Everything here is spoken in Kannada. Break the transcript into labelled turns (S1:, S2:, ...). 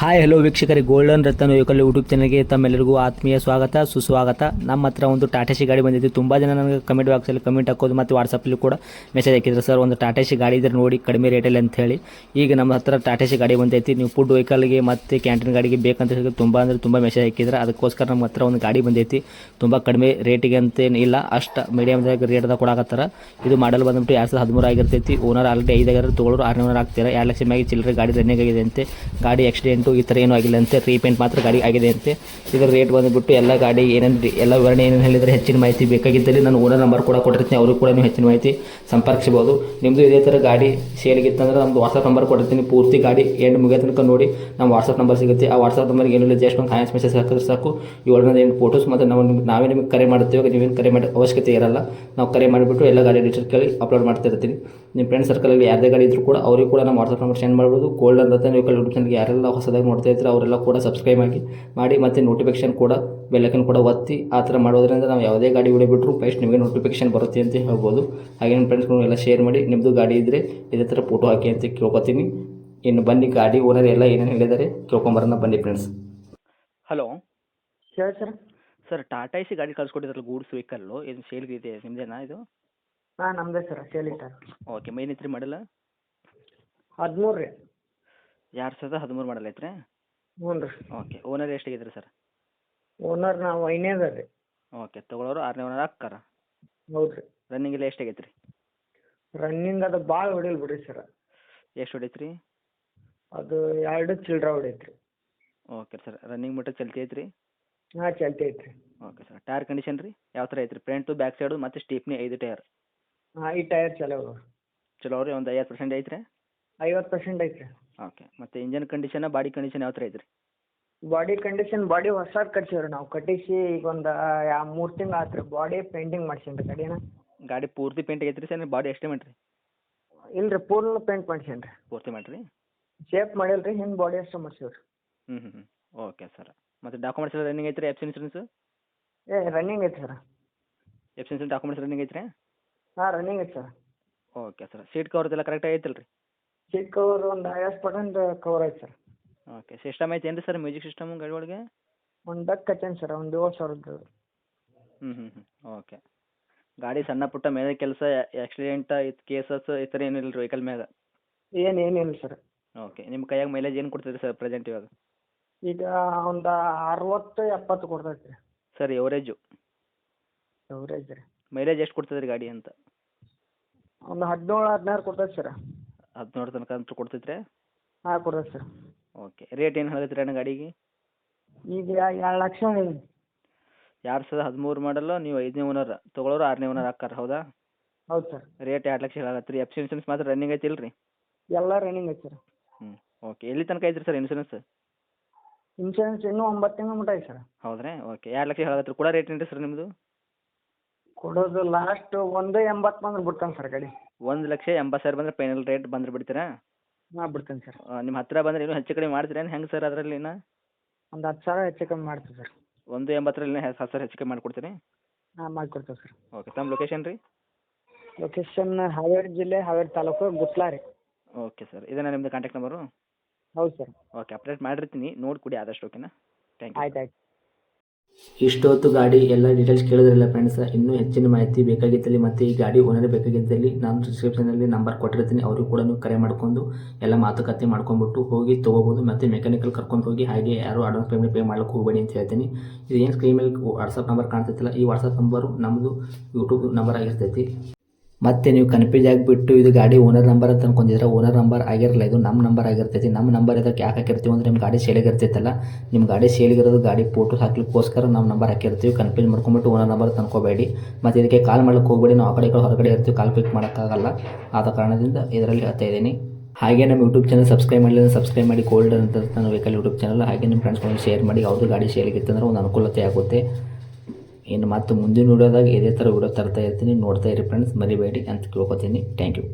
S1: ಹಾಯ್ ಹಲೋ ವೀಕ್ಷಕರಿಗೆ ಗೋಲ್ಡನ್ ರತ್ನ ಯುವಕಲ್ಲಿ ಯೂಟ್ಯೂಬ್ ಚಾನಲ್ಗೆ ತಮ್ಮೆಲ್ಲರಿಗೂ ಆತ್ಮೀಯ ಸ್ವಾಗತ, ಸುಸ್ವಾಗತ. ನಮ್ಮ ಹತ್ರ ಒಂದು ಟಾಟಾ ಸಿ ಗಾಡಿ ಬಂದಿದ್ದು ತುಂಬ ಜನ ನನಗೆ ಕಮೆಂಟ್ ಬಾಕ್ಸಲ್ಲಿ ಕಮೆಂಟ್ ಹಾಕೋದು ಮತ್ತು ವಾಟ್ಸಪ್ಪಲ್ಲಿ ಕೂಡ ಮೆಸೇಜ್ ಹಾಕಿದ್ರು. ಸರ್ ಒಂದು ಟಾಟಾ ಸಿ ಗಾಡಿ ಇದ್ರೆ ನೋಡಿ ಕಡಿಮೆ ರೇಟಲ್ಲಿ ಅಂತ ಹೇಳಿ. ಈಗ ನಮ್ಮ ಹತ್ರ ಟಾಟಾ ಸಿ ಗಾಡಿ ಬಂದೈತಿ. ನೀವು ಫುಡ್ ವೆಹಿಕಲ್ಗೆ ಮತ್ತು ಕ್ಯಾಂಟೀನ್ ಗಾಡಿಗೆ ಬೇಕಂತ ಹೇಳಿ ತುಂಬ ಅಂದರೆ ತುಂಬ ಮೆಸೇಜ್ ಹಾಕಿದ್ರೆ. ಅದಕ್ಕೋಸ್ಕರ ನಮ್ಮ ಹತ್ರ ಒಂದು ಗಾಡಿ ಬಂದೈತಿ. ತುಂಬ ಕಡಿಮೆ ರೇಟಿಗೆ ಅಂತೇನು ಇಲ್ಲ. ಅಷ್ಟು ಮೀಡಿಯಮ್ದಾಗ ರೇಟ್ದಾಗ ಕೊಡಾಕತ್ತಾರ. ಇದು ಮಾಡಲ್ ಬಂದ್ಬಿಟ್ಟು ಎರಡು ಸಾವಿರದ ಹದಿಮೂರು ಆಗಿರ್ತೈತಿ. ಓನರ್ ಆಲ್ರೆಡಿ ಐದಾಗಿರೋ ತೊಗೊಳೋರು ಆರುನೂರು ಆಗ್ತೀರಾ ಎರಡು ಲಕ್ಷ ಮ್ಯಾಗೆ ಚಿಲ್ಲರೆ ಗಾಡಿ ರನ್ನಿಂಗ್ ಆಗಿದೆ ಅಂತೆ. ಗಾಡಿ ಆಕ್ಸಿಡೆಂಟು ಈ ಥರ ಏನೂ ಆಗಿಲ್ಲ ಅಂತೆ. ರೀಪೇಂಟ್ ಮಾತ್ರ ಗಾಡಿ ಆಗಿದೆ ಅಂತೆ. ಇದರ ರೇಟ್ ಬಂದುಬಿಟ್ಟು ಎಲ್ಲ ಗಾಡಿ ಏನೇನು ಎಲ್ಲ ವಿವರಣೆ ಏನೇನು ಹೇಳಿದರೆ ಹೆಚ್ಚಿನ ಮಾಹಿತಿ ಬೇಕಾಗಿದ್ದಲ್ಲಿ ನಾನು ಓನರ್ ನಂಬರ್ ಕೂಡ ಕೊಟ್ಟಿರ್ತೀನಿ. ಅವ್ರಿಗೆ ಕೂಡ ನೀವು ಹೆಚ್ಚಿನ ಮಾಹಿತಿ ಸಂಪರ್ಕಿಸಬಹುದು. ನಿಮ್ಮದು ಇದೇ ಥರ ಗಾಡಿ ಸೇಲ್ಗಿತ್ತಂದ್ರೆ ನಮ್ಮದು ವಾಟ್ಸಪ್ ನಂಬರ್ ಕೊಟ್ಟಿರ್ತೀನಿ. ಪೂರ್ತಿ ಗಾಡಿ ಎಂಡ್ ಮುಗಿಯೋ ತನಕ ನೋಡಿ. ನಮ್ಮ ವಾಟ್ಸಪ್ ನಂಬರ್ ಸಿಗುತ್ತೆ. ಆ ವಾಟ್ಸಪ್ ನಂಬರ್ಗೆ ಏನಿಲ್ಲ ಜಸ್ಟ್ ಒಂದು ಹಾಯನ್ಸ್ ಮೆಸೇಜ್ ಹಾಕಿದ್ರೆ ಸಾಕು. ಏಳರಿಂದ ಏನು ಫೋಟೋಸ್ ಮತ್ತು ನಾವು ನಿಮ್ಗೆ ನಾವೇ ನಿಮಗೆ ಕರೆ ಮಾಡ್ತೀವಿ ನೀವೇನು ಕರೆ ಮಾಡಿ ಅವಶ್ಯಕತೆ ಇರಲ್ಲ. ನಾವು ಕರೆ ಮಾಡಿಬಿಟ್ಟು ಎಲ್ಲ ಗಾಡಿ ಡೀಟೇಲ್ಸ್ ಕೇಳಿ ಅಪ್ಲೋಡ್ ಮಾಡ್ತಾ ಇರ್ತೀನಿ. ನಿಮ್ಮ ಫ್ರೆಂಡ್ ಸರ್ಕಲಲ್ಲಿ ಯಾರದೇ ಗಾಡಿ ಇದ್ರೂ ಕೂಡ ಅವರಿಗೂ ಕೂಡ ನಮ್ಮ ವಾಟ್ಸಪ್ ನಂಬರ್ ಸೆಂಡ್ ಮಾಡ್ಬೋದು. ಗೋಲ್ಡ್ ಅಂತ ನೀವು ಯೂಟ್ಯೂಬ್ ಯಾರೆಲ್ಲ ಹೊಸದಾಗಿ ನೋಡ್ತಾ ಇದ್ರೆ ಅವರೆಲ್ಲ ಕೂಡ ಸಬ್ಸ್ಕ್ರೈಬ್ ಆಗಿ ಮಾಡಿ ಮತ್ತು ನೋಟಿಫಿಕೇಶನ್ ಕೂಡ ಬೆಲ್ಲಕ್ಕನ್ನು ಕೂಡ ಒತ್ತಿ ಆ ಥರ ಮಾಡೋದ್ರಿಂದ ನಾವು ಯಾವುದೇ ಗಾಡಿ ವಿಡಿಯೋ ಬಿಟ್ಟರು ಫಸ್ಟ್ ನಿಮಗೆ ನೋಟಿಫಿಕೇಶನ್ ಬರುತ್ತೆ ಅಂತ ಹೇಳ್ಬೋದು. ಹಾಗೆ ನಿಮ್ಮ ಫ್ರೆಂಡ್ಸ್ಗಳು ಎಲ್ಲ ಶೇರ್ ಮಾಡಿ ನಿಮ್ಮದು ಗಾಡಿ ಇದ್ದರೆ ಇದೇ ಥರ ಫೋಟೋ ಹಾಕಿ ಅಂತ ಕೇಳ್ಕೊತೀನಿ. ಇನ್ನು ಬನ್ನಿ ಗಾಡಿ ಓನರ್ ಎಲ್ಲ ಏನೇನು ಹೇಳಿದ್ದಾರೆ ಕೇಳ್ಕೊಂಬರೋಣ ಬನ್ನಿ ಫ್ರೆಂಡ್ಸ್
S2: ಹಲೋ
S3: ಹೇಳಿ ಸರ್
S2: ಸರ್ ಟಾಟಾ ಎಸಿ ಗಾಡಿ ಕಳ್ಸ್ಕೊಟ್ಟಿದ್ರಲ್ಲ ಗೂಡ್ಸ್ ವೆಹಿಕಲ್ಲು ಇದು ಸೇಲ್ಗೆ ಇದೆ ನಿಮ್ಮದೇನಾ ಇದು?
S3: ಹಾಂ ನಮ್ಮದೇ ಸರ್ ಸೇಲಿಟ್ಟಾರ
S2: ಓಕೆ ಮೈನ್ ಐತ್ರಿ ಮಾಡಲ್ಲ?
S3: ಹದಿಮೂರು ರೀ.
S2: ಎರಡು ಸಾವಿರದ ಹದಿಮೂರು ಮಾಡಲ್ ಐತ್ರಿ?
S3: ಹ್ಞೂ ರೀ.
S2: ಓಕೆ. ಓನರ್ ಎಷ್ಟಾಗಿದ್ರಿ ಸರ್?
S3: ಓನರ್ ನಾವು ಐನೇದ ರೀ
S2: ಓಕೆ. ತಗೊಳೋರು ಆರನೇ ಓನರ್ ಹಾಕ್ಕಾರ
S3: ಹೌದು ರೀ.
S2: ರನ್ನಿಂಗ್ ಎಲ್ಲ ಎಷ್ಟಾಗೈತೆ ರೀ
S3: ರನ್ನಿಂಗ್ ಅದು ಭಾಳ ಹೊಡಿಲ್ ಬಿಡ್ರಿ ಸರ್.
S2: ಎಷ್ಟು ಹೊಡಿತ್ರಿ?
S3: ಅದು ಎರಡು ಚಿಲ್ಡ್ರ ಹೊಡೈತ್ರಿ.
S2: Okay sir. ರನ್ನಿಂಗ್ ಮಟ್ಟ ಚಲ್ತಿ ಐತ್ರಿ?
S3: ಹಾಂ ಚಲ್ತಿ ಐತ್ರಿ.
S2: Okay sir. ಟೈರ್ ಕಂಡೀಷನ್ ರೀ? ಯಾವ ಥರ ಐತ್ರಿ? ಫ್ರಂಟು ಬ್ಯಾಕ್ ಸೈಡು ಮತ್ತು ಸ್ಟೀಪ್ನಿ ಐದು ಟೈರ್
S3: ಹಾಂ ಈ ಟೈರ್ ಚಲೋ
S2: ಚಲೋ ರೀ. ಒಂದು ಐವತ್ತು ಪರ್ಸೆಂಟ್ ಐತ್ರಿ?
S3: ಐವತ್ತು ಪರ್ಸೆಂಟ್ ಐತೆ ರೀ
S2: ಓಕೆ ಮತ್ತು ಇಂಜಿನ್ ಕಂಡೀಷನ್ ಬಾಡಿ ಕಂಡೀಷನ್ ಯಾವ ಥರ ಐತ್ರಿ?
S3: ಬಾಡಿ ಕಂಡೀಷನ್ ಬಾಡಿ ಹೊಸಾದ್ ಕಟ್ಸೀವಿ ರೀ ನಾವು. ಕಟ್ಟಿಸಿ ಈಗ ಒಂದು ಯಾ ಮೂರು ತಿಂಗ್ಳು ಆತು ರೀ ಬಾಡಿ ಪೇಂಟಿಂಗ್ ಮಾಡ್ಸೀನಿ ರೀ ಗಾಡಿನ.
S2: ಗಾಡಿ ಪೂರ್ತಿ ಪೇಂಟ್ ಆಗೈತೆ ರೀ ಸರ್ ಬಾಡಿ ಎಸ್ಟಿಮೇಟ್ ರೀ?
S3: ಇಲ್ಲ ರೀ ಪೂರ್ಣ ಪೇಂಟ್ ಮಾಡ್ಸೀನಿ ರೀ
S2: ಪೂರ್ತಿ ಮಾಡಿರಿ?
S3: ಶೇಪ್ ಮಾಡಿಲ್ಲ ರೀ ಹಿಂದೆ ಬಾಡಿ ಅಷ್ಟೇ ಮಾಡ್ಸೀವಿ ರೀ
S2: ಹ್ಞೂ ಹ್ಞೂ ಹ್ಞೂ ಓಕೆ ಸರ್ ಮತ್ತು ಡಾಕ್ಯುಮೆಂಟ್ಸ್ ಎಲ್ಲ ರನ್ನಿಂಗ್ ಐತ್ರಿ ಎಫ್ ಇನ್ಸೂರೆನ್ಸ್
S3: ಏ ರನ್ನಿಂಗ್ ಐತೆ sir
S2: F insurance documents running ಐತ್ರಿ?
S3: ಹಾಂ ರನ್ನಿಂಗ್ ಐತೆ sir
S2: okay sir seat covers ಎಲ್ಲ ಕರೆಕ್ಟ್ ಐತಲ್ಲ ರೀ
S3: ಸೀಟ್ ಕವರ್ ಒಂದು ಐವತ್ತು ಪರ್ಸೆಂಟ್ ಕವರ್ ಐತೆ ಸರ್
S2: ಓಕೆ ಸಿಸ್ಟಮ್ ಐತೆ ಏನು ರೀ ಸರ್ ಮ್ಯೂಸಿಕ್ ಸಿಸ್ಟಮ್ ಗಾಡಿ ಒಳಗೆ?
S3: ಒಂದು ಡಕ್ ಹಚ್ಚೇನಿ ಸರ್ ಒಂದು ಏಳು ಸಾವಿರದ್ದು.
S2: ಹ್ಞೂ ಹ್ಞೂ ಹ್ಞೂ ಓಕೆ ಗಾಡಿ ಸಣ್ಣ ಪುಟ್ಟ ಮೇಲೆ ಕೆಲಸ ಆಕ್ಸಿಡೆಂಟ್ ಇತ್ತು ಕೇಸಸ್ ಈ ಥರ ಏನಿಲ್ಲ ರೀ ವೆಹಿಕಲ್ ಮ್ಯಾಗ?
S3: ಏನು ಏನಿಲ್ಲ ಸರ್
S2: ಓಕೆ ನಿಮ್ಮ ಕೈಯಾಗ ಮೈಲೇಜ್ ಏನು ಕೊಡ್ತೀರಿ ಸರ್ ಪ್ರೆಸೆಂಟ್ ಇವಾಗ?
S3: ಈಗ ಒಂದು ಅರವತ್ತು ಎಪ್ಪತ್ತು ಕೊಡ್ತೈತೆ ರೀ.
S2: ಸರ್ ಎವರೇಜು
S3: ಎವರೇಜ್ ರೀ.
S2: ಮೈಲೇಜ್ ಎಷ್ಟು ಕೊಡ್ತದೆ ರೀ ಗಾಡಿ ಅಂತ?
S3: ಒಂದು ಹದಿನೇಳು ಹದಿನಾರು ಕೊಡ್ತೈತೆ ಸರ್
S2: ಹದಿನೇಳು ತನಕ ಅಂತೂ ಕೊಡ್ತೈತ್ರಿ
S3: ಹಾಂ ಕೊಡ್ತೈತೆ ಸರ್.
S2: ಓಕೆ. ರೇಟ್ ಏನು ಹೇಳಿದ್ರಿ ಅಣ್ಣ ಗಾಡಿಗೆ?
S3: ಈಗ ಎರಡು ಲಕ್ಷ
S2: ಎರಡು ಸಾವಿರದ ಹದಿಮೂರು ಮಾಡಲು ನೀವು ಐದನೇ ಓನರ್ ತೊಗೊಳೋರು ಆರನೇ ಓನರ್ ಹಾಕ್ಕಾರ ಹೌದಾ?
S3: ಹೌದು ಸರ್.
S2: ರೇಟ್ ಎರಡು ಲಕ್ಷ ಹೇಳತ್ತೆ ರೀ ಎಫ್ ಸಿ ಇನ್ಸೂರೆನ್ಸ್ ಮಾತ್ರ ರನ್ನಿಂಗ್ ಐತಿ ಇಲ್ರಿ?
S3: ಎಲ್ಲ ರನ್ನಿಂಗ್ ಐತಿ ಸರ್.
S2: ಹ್ಞೂ ಓಕೆ ಎಲ್ಲಿ ತನಕ ಐತ್ರಿ ಸರ್ ಇನ್ಸೂರೆನ್ಸ್
S3: ಇನ್ಶೂರೆನ್ಸ್ ಇನ್ನೂ ಒಂಬತ್ತು ತಿಂಗಳು ಮಟ್ಟ ಐತೆ ಸರ್.
S2: ಹೌದ್ರಿ? ಓಕೆ ಎರಡು ಲಕ್ಷ ಹೇಳತ್ರಿ ಕೂಡ ರೇಟ್ ಏನು ರೀ ಸರ್ ನಿಮ್ಮದು
S3: ಕೊಡೋದು ಲಾಸ್ಟ್ ಒಂದು ಎಂಬತ್ತು ಬಂದ್ರೆ ಬಿಡ್ತಾನೆ ಸರ್ ಗಾಡಿ.
S2: ಒಂದು ಲಕ್ಷ ಎಂಬತ್ತು ಸಾವಿರ ಬಂದ್ರೆ ಫೈನಲ್ ರೇಟ್ ಬಂದ್ರೆ ಬಿಡ್ತೀರಾ?
S3: ಹಾಂ ಬಿಡ್ತೀನಿ ಸರ್.
S2: ನಿಮ್ಮ ಹತ್ತಿರ ಬಂದ್ರೆ ಇನ್ನೂ ಹೆಚ್ಚು ಕಡಿಮೆ ಮಾಡ್ತೀರೇನು? ಹೆಂಗೆ ಸರ್ ಅದರಲ್ಲಿ ಇನ್ನು
S3: ಒಂದು ಹತ್ತು ಸಾವಿರ ಹೆಚ್ಚು ಕಮ್ಮಿ ಮಾಡ್ತೀವಿ ಸರ್.
S2: ಒಂದು ಎಂಬತ್ತರಲ್ಲಿ ಹತ್ತು ಸಾವಿರ ಹೆಚ್ಚು ಕಮ್ಮಿ ಮಾಡಿಕೊಡ್ತೀನಿ
S3: ಹಾಂ ಮಾಡಿಕೊಡ್ತೇವೆ ಸರ್.
S2: ಓಕೆ ತಮ್ಮ ಲೊಕೇಶನ್ ರೀ?
S3: ಲೊಕೇಶನ್ ಹಾವೇರಿ ಜಿಲ್ಲೆ ಹಾವೇರಿ ತಾಲೂಕು ಗುತ್ಲಾ ರೀ.
S2: ಓಕೆ ಸರ್ ಇದೇನಾ ನಿಮ್ಮದು ಕಾಂಟ್ಯಾಕ್ಟ್ ನಂಬರು
S3: ಹೌದು ಸರ್.
S2: ಓಕೆ ಅಪ್ಡೇಟ್ ಮಾಡಿರ್ತೀನಿ ನೋಡಿ ಕೊಡಿ ಆದಷ್ಟು ಓಕೆನಾ ಥ್ಯಾಂಕ್ ಯು
S3: ಆಯ್ತು ಆಯ್ತು.
S1: ಇಷ್ಟೊತ್ತು ಗಾಡಿ ಎಲ್ಲ ಡೀಟೇಲ್ಸ್ ಕೇಳಿದ್ರಲ್ಲ ಫ್ರೆಂಡ್ಸ್ ಇನ್ನೂ ಹೆಚ್ಚಿನ ಮಾಹಿತಿ ಬೇಕಾಗಿದ್ದಲ್ಲಿ ಮತ್ತು ಈ ಗಾಡಿ ಓನರ್ ಬೇಕಾಗಿದ್ದಲ್ಲಿ ನಾನು ಡಿಸ್ಕ್ರಿಪ್ಷನಲ್ಲಿ ನಂಬರ್ ಕೊಟ್ಟಿರ್ತೀನಿ, ಅವರು ಕೂಡ ಕರೆ ಮಾಡ್ಕೊಂಡು ಎಲ್ಲ ಮಾತುಕತೆ ಮಾಡ್ಕೊಂಡ್ಬಿಟ್ಟು ಹೋಗಿ ತೊಗೋಬೋದು, ಮತ್ತು ಮೆಕ್ಯಾನಿಕಲ್ ಕರ್ಕೊಂಡು ಹೋಗಿ ಹಾಗೆ ಯಾರು ಅಡ್ವಾನ್ಸ್ ಪೇಮೆಂಟ್ ಪೇ ಮಾಡ್ಲಿಕ್ಕೆ ಹೋಗಬೇಡಿ ಅಂತ ಹೇಳ್ತೀನಿ. ಇದು ಏನು ಸ್ಕ್ರೀನ್ ಮೇಲೆ ವಾಟ್ಸಪ್ ನಂಬರ್ ಕಾಣ್ತೈತಿಲ್ಲ, ಈ ವಾಟ್ಸಪ್ ನಂಬರು ನಮ್ಮದು ಯೂಟ್ಯೂಬ್ ನಂಬರ್ ಆಗಿರ್ತೈತಿ. ಮತ್ತೆ ನೀವು ಕನ್ಫ್ಯೂಸ್ ಆಗಿಬಿಟ್ಟು ಇದು ಗಾಡಿ ಓನರ್ ನಂಬರ್ ಅಂತ ಅನ್ಕೊಂಡಿದ್ರೆ ಓನರ್ ನಂಬರ್ ಆಗಿರಲ್ಲ ಇದು ನಮ್ಮ ನಂಬರ್ ಆಗಿರ್ತೈತಿ. ನಮ್ಮ ನಂಬರ್ ಇದಕ್ಕೆ ಯಾಕೆ ಹಾಕಿರ್ತೀವಿ ಅಂದರೆ ನಿಮ್ಮ ಗಾಡಿ ಸೇಲಿಗಿರ್ತೈತಲ್ಲ ನಿಮ್ಮ ಗಾಡಿ ಸೇಲಿಗಿರೋದು ಗಾಡಿ ಫೋಟೋ ಹಾಕ್ಲಿಕ್ಕೋಸ್ಕರ ನಾವು ನಂಬರ್ ಹಾಕಿರ್ತೀವಿ. ಕನ್ಫ್ಯೂಸ್ ಮಾಡ್ಕೊಂಬಿಟ್ಟು ಓನರ್ ನಂಬರ್ ತಂದ್ಕೋಬೇಡಿ. ಮತ್ತು ಇದಕ್ಕೆ ಕಾಲ್ ಮಾಡೋಕೆ ಹೋಗಬೇಡಿ. ನಾವು ಆ ಕಡೆ ಕಡೆ ಹೊರಗಡೆ ಇರ್ತೀವಿ ಕಾಲ್ ಪಿಕ್ ಮಾಡೋಕ್ಕಾಗಲ್ಲ. ಆದ ಕಾರಣದಿಂದ ಇದರಲ್ಲಿ ಹೇಳ್ತಾ ಇದ್ದೀನಿ. ಹಾಗೆ ನಮ್ಮ ಯೂಟ್ಯೂಬ್ ಚಾನಲ್ ಸಬ್ಸ್ಕ್ರೈಬ್ ಮಾಡಲಿಲ್ಲ ಸಬ್ಸ್ಕ್ರೈಬ್ ಮಾಡಿ ಗೋಲ್ಡ್ ಅಂತ ನನ್ನ ವೆಹಿಕಲ್ ಯೂಟ್ಯೂಬ್ ಚಾನಲ್ ಹಾಗೆ ನಿಮ್ಮ ಫ್ರೆಂಡ್ಸ್ಗಳಿಗೆ ಶೇರ್ ಮಾಡಿ, ಯಾವುದು ಗಾಡಿ ಸೇಲಿಗಿತ್ತಂದ್ರೆ ಒಂದು ಅನುಕೂಲತೆ ಆಗುತ್ತೆ. ಇನ್ನು ಮತ್ತು ಮುಂದಿನ ವಿಡಿಯೋದಾಗ ಇದೇ ಥರ ವಿಡಿಯೋ ತರ್ತಾ ಇರ್ತೀನಿ. ನೋಡ್ತಾ ಇರಿ ಫ್ರೆಂಡ್ಸ್ ಮರಿಬೇಡಿ ಅಂತ ಕೇಳ್ಕೊತೀನಿ. Thank you